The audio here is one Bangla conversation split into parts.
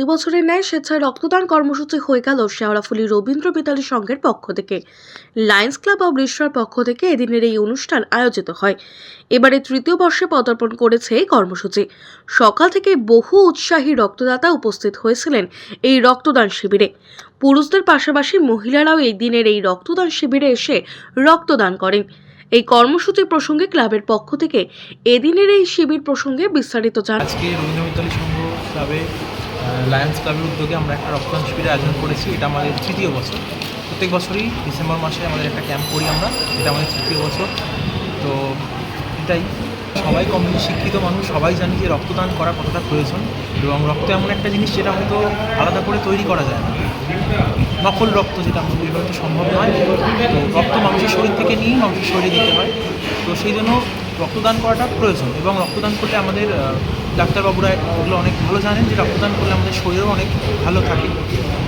প্রতি বছরের ন্যায় স্বেচ্ছায় রক্তদান কর্মসূচি হয়ে গেল শেওড়াফুলি রবীন্দ্র বিদ্যালয় সংঘের পক্ষ থেকে। লায়ন্স ক্লাব অব রিশ্রার পক্ষ থেকে এদিনের এই অনুষ্ঠান আয়োজিত হয়। এবারে তৃতীয় বর্ষে পদার্পণ করেছে এই কর্মসূচি। সকাল থেকে বহু উৎসাহী রক্তদাতা উপস্থিত হয়েছিলেন এই রক্তদান শিবিরে। পুরুষদের পাশাপাশি মহিলারাও এই দিনের এই রক্তদান শিবিরে এসে রক্তদান করেন। এই কর্মসূচি প্রসঙ্গে ক্লাবের পক্ষ থেকে এদিনের এই শিবির প্রসঙ্গে বিস্তারিত জানান আজকে রবীন্দ্র ক্লাবে লায়ন্স ক্লাবের উদ্যোগে আমরা একটা রক্তদান শিবিরের আয়োজন করেছি। এটা আমাদের তৃতীয় বছর। প্রত্যেক বছরই ডিসেম্বর মাসে আমাদের একটা ক্যাম্প করি আমরা। এটা আমাদের তৃতীয় বছর। তো এটাই। সবাই কম শিক্ষিত মানুষ, সবাই জানি যে রক্তদান করা কতটা প্রয়োজন এবং রক্ত এমন একটা জিনিস যেটা হয়তো আলাদা করে তৈরি করা যায় না। নকল রক্ত যেটা বলি হয়তো সম্ভব নয়। তো রক্ত মানুষের শরীর থেকে নিয়েই মানুষের শরীরে দিতে হয়। তো সেই জন্য রক্তদান করাটা প্রয়োজন এবং রক্তদান করলে আমাদের ডাক্তারবাবুরা এগুলো অনেক ভালো জানেন যে রক্তদান করলে আমাদের শরীরও অনেক ভালো থাকে।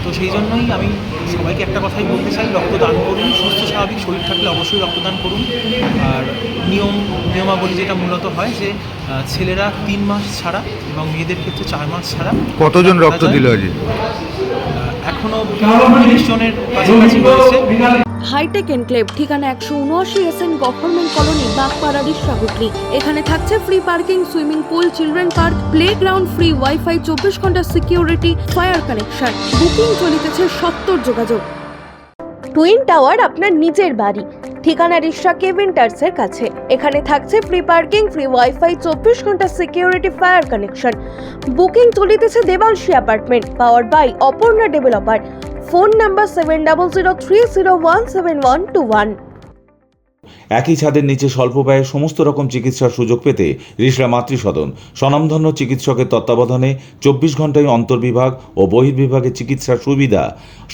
তো সেই জন্যই আমি সবাইকে একটা কথাই বলতে চাই রক্তদান করুন সুস্থ স্বাভাবিক শরীর থাকলে অবশ্যই রক্তদান করুন। আর নিয়ম নিয়মাবলী যেটা মূলত হয় যে ছেলেরা তিন মাস ছাড়া এবং মেয়েদের ক্ষেত্রে চার মাস ছাড়া কতজন রক্ত। দিল এখনও তিরিশ জনের কাছাকাছি হয়েছে হাইটেক এনক্লেভ ঠিকানা একশো উনআশি এস এন গভর্নমেন্ট কলোনি বাগপাড়ারি সাহুটলি এখানে থাকছে free parking swimming pool children park playground free wifi চব্বিশ ঘণ্টা সিকিউরিটি ফায়ার কানেকশন বুকিং চলিতেছে সত্তর যোগাযোগ। টুইন টাওয়ার আপনার নিজের বাড়ি। ঠিকানা রিক্সা কেভিন্টার্সের কাছে। এখানে থাকছে ফ্রি পার্কিং ফ্রি ওয়াইফাই চব্বিশ ঘণ্টা সিকিউরিটি ফায়ার কানেকশন বুকিং চলিতেছে Debanshi apartment power by Aparna developer phone number seven double zero three zero one seven one two one. একই ছাদের নিচে স্বল্প ব্যয়ে সমস্ত রকম চিকিৎসার সুযোগ পেতে রিসরা মাতৃসদন। স্বনামধন্য চিকিৎসকের তত্ত্বাবধানে চব্বিশ ঘন্টায় অন্তর্বিভাগ ও বহির্বিভাগে চিকিৎসার সুবিধা।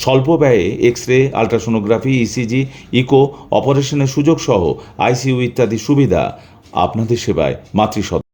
স্বল্প ব্যয়ে X ray ultrasonography, ECG, eco, অপারেশনের সুযোগ সহ আইসিইউ ইত্যাদি সুবিধা। আপনাদের সেবায় মাতৃসদন।